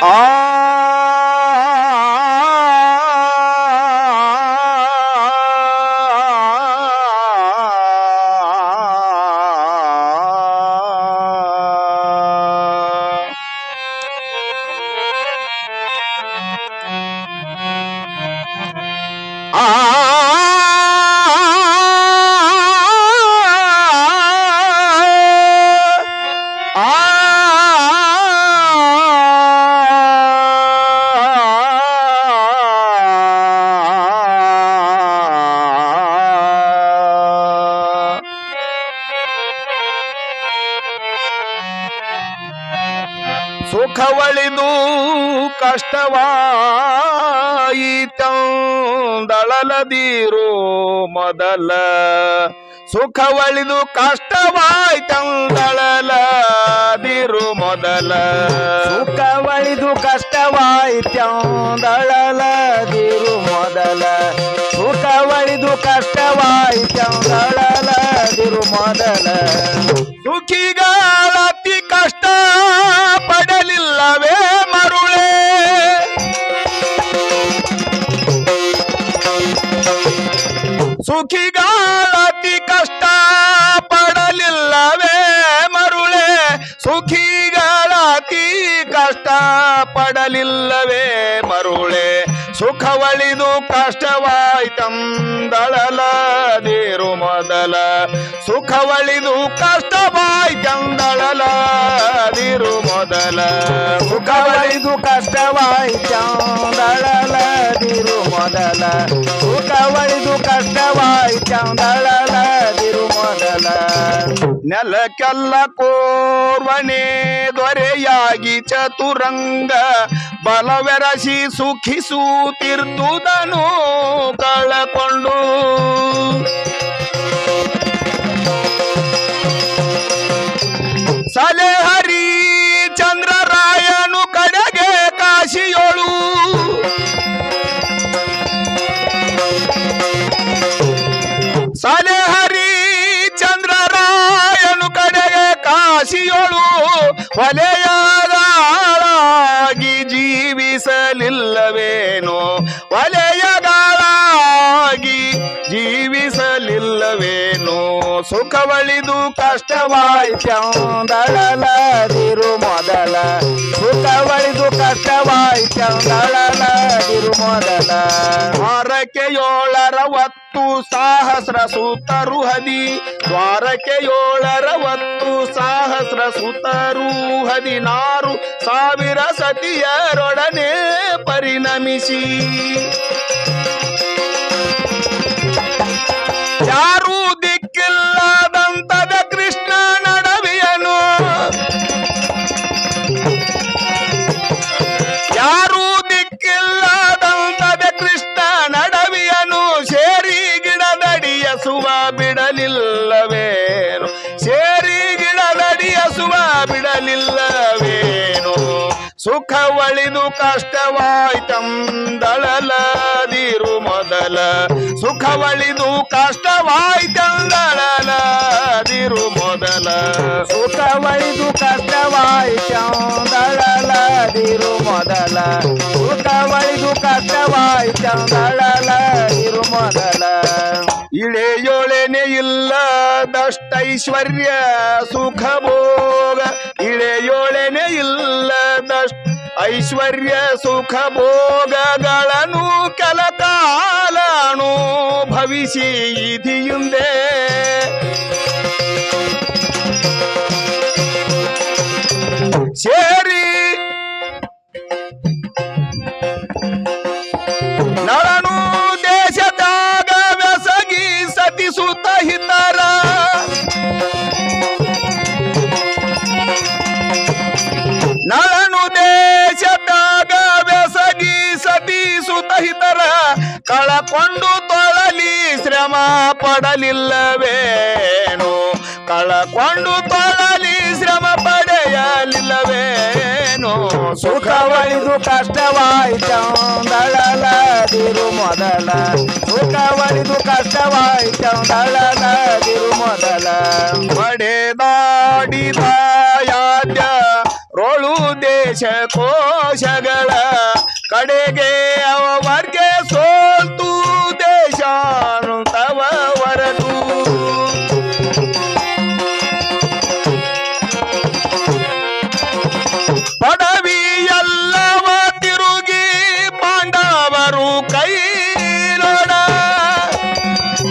아. ಸುಖವಳಿದು ಕಷ್ಟವಾಯಿತಂದಳಲದಿರು ಮೊದಲ. ಸುಖವಳಿದು ಕಷ್ಟವಾಯ್ತಂದಳಲದಿರು ಮೊದಲ. ಸುಖವಳಿದು ಕಷ್ಟವಾಯಿತ್ಯಂದಳಲದಿರು ಮೊದಲ. ಸುಖವಳಿದು ಕಷ್ಟವಾಯಿತ್ಯಂದಳಲದಿರು ಕಷ್ಟ ಪಡಲಿಲ್ಲವೇ ಮರುಳೆ ಸುಖವಳಿದು ಕಷ್ಟವಾಯ್ತಂದಳಲದಿರು ಮೊದಲ. ಸುಖವಳಿದು ಕಷ್ಟವಾಯ್ತಂದಳಲದಿರು ಮೊದಲ. ಸುಖವಳಿದು ಕಷ್ಟವಾಯಿತ್ಯಂದಳಲದಿರು ಮೊದಲ. ಸುಖವಳಿದು ಕಷ್ಟವಾಯಿತ್ಯಂದಳಲದಿರು ಮೊದಲ ನೆಲಕ್ಕೆಲ್ಲ ಕೋರ್ವಣೆ ದೊರೆಯಾಗಿ ಚತುರಂಗ. ಬಲವೆರಸಿ ಸುಖಿಸುತ್ತಿರ್ದುದನು ಕಳಕೊಂಡು. ವಲಯಗಾಳಾಗಿ ಜೀವಿಸಲಿಲ್ಲವೇನೋ? ವಲಯಗಾಳಾಗಿ ಜೀವಿಸಲಿಲ್ಲವೇನೋ? ಸುಖವಳಿದು ಕಷ್ಟವಾಯ್ತಂದಳಲದಿರು ಮೊದಲ. ಸುಖವಳಿದು ಕಷ್ಟವಾಯ್ತಂದಳಲದಿರು ಮೊದಲ. ದ್ವಾರಕೆಯೋಳರ ಒತ್ತು ಸಹಸ್ರ ಸೂತರು ಹದಿ. ದ್ವಾರಕೆಯೋಳರ ಒತ್ತು ಸಹಸ್ರ ಸುತರು ಹದಿನಾರು ಸಾವಿರ ಸತಿಯರೊಡನೆ ಪರಿಣಮಿಸಿ. ಬಿಡಲಿಲ್ಲವೇನು? ಸೇರಿ ಗಿಡದಡಿಯ ಸುವ ಬಿಡಲಿಲ್ಲವೇನು? ಸುಖವಳಿದು ಕಷ್ಟವಾಯ್ತಂದಳಲದಿರು ಮೊದಲ. ಸುಖವಳಿದು ಕಷ್ಟವಾಯ್ತಂದಳಲದಿರು ಮೊದಲ. ಸುಖವಳಿದು ಕಷ್ಟವಾಯ್ತಂದಳಲದಿರು ಮೊದಲ. ಸುಖವಳಿದು ಕಷ್ಟವಾಯಿತ್ಯಂದಳಲದಿರು ಇಲ್ಲದಷ್ಟೈಶ್ವರ್ಯ ಸುಖ ಭೋಗ ಇಳೆಯೊಳೆನೆ ಇಲ್ಲದಷ್ಟ ಐಶ್ವರ್ಯ ಸುಖ ಭೋಗಗಳನ್ನು ಕೆಲ ಕಾಲನು ಭವಿಸಿ ಇದಿಯುಂದೇ. ಸೇರಿ ಕಳಕೊಂಡು ತೊಳಲಿ ಶ್ರಮ ಪಡಲಿಲ್ಲವೇನು? ಕಳಕೊಂಡು ತೊಳಲಿ ಶ್ರಮ ಪಡೆಯಲಿಲ್ಲವೇನು? ಸುಖವಳಿದು ಕಷ್ಟವಾಯಿತಂದಳಲದಿರು ಮೊದಲ. ಸುಖವಳಿದು ಕಷ್ಟವಾಯಿತಂದಳಲದಿರು ಮೊದಲ. ಪಡೆದಾಡಿದ ಯಾದ್ಯ? ರೋಳು ದೇಶ ಕೋಶಗಳ ಕಡೆಗೆ ಅವ ವರ್ಗೆ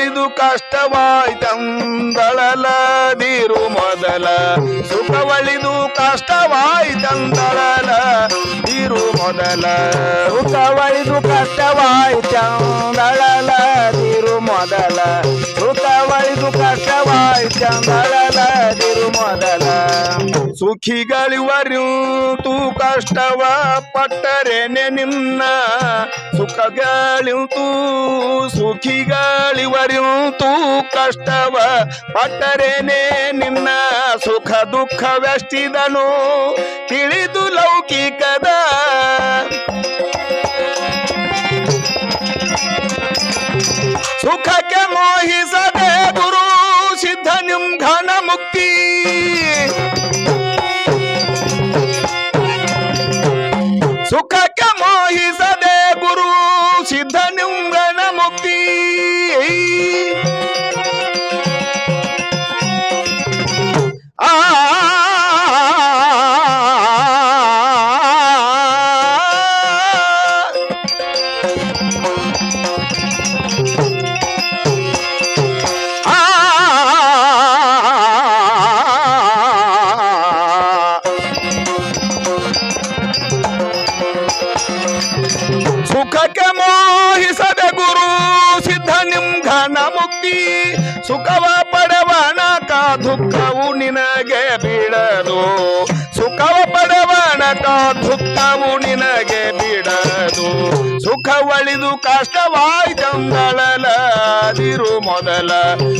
ಒಳಿದು ಕಷ್ಟವಾಯ್ತಂದಳಲದಿರು ಮೊದಲ. ಸುಖವಳಿದು ಕಷ್ಟವಾಯ್ತಂದಳಲ ದಿರು ಮೊದಲ. ಸುಖವಳಿದು ಕಷ್ಟವಾಯ್ತಂದಳಲ ದಿರು ಮೊದಲ. ಒಳಿದು ಕಷ್ಟವಾಯ್ತಂದಳಲದಿರು ಮೊದಲ. ತೂ ಕಷ್ಟವ ಪಟ್ಟರೇನೆ ನಿನ್ನ. ಒರಿಯೂ ತೂ ಕಷ್ಟವ ಪಟ್ಟರೇನೆ ನಿನ್ನ. ಸುಖ ದುಃಖವೆಷ್ಟಿದನು ತಿಳಿದು ಲೌಕಿಕದ ಸುಖಕ್ಕೆ ಮೋಹಿಸದೆ ಗುರು ಬಿಡದು ಸುಖವ ಪಡವಣ ದುಃಖವು ನಿನಗೆ ಬಿಡದು ಸುಖ ಒಳಿದು ಕಷ್ಟವಾಯ್ತಂದಳಲದಿರು ಮೊದಲ.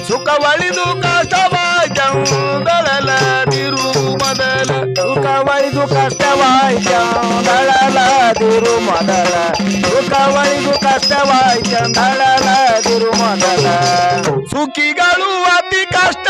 ಸುಖ ಒಳಿದು ಕಷ್ಟವಾಯ್ತಂದಳಲದಿರು ಮೊದಲ. ಸುಖ ಒಳಿದು ಕಷ್ಟವಾಯ್ತಂದಳಲದಿರು ಮೊದಲ. ಸುಖವಳಿದು ಕಷ್ಟವಾಯ್ತಂದಳಲದಿರು ಮೊದಲ. ಸುಖಿಗಳು ಅತಿ ಕಷ್ಟ.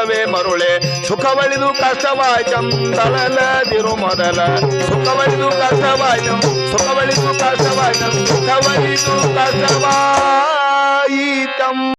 ಪಡೆಯಲಿಲ್ಲವೇ ಮರುಳೆ ಸುಖವಳಿದು ಕಷ್ಟವಾಯ್ತಂದಳಲದಿರು ಮೊದಲ. ಸುಖವಳಿದು ಕಷ್ಟವಾಯ್ತು ಸುಖವಳಿದು ಕಷ್ಟವಾಯ್ತು ಸುಖವಳಿದು ಕಷ್ಟವಾಯಿತಂ.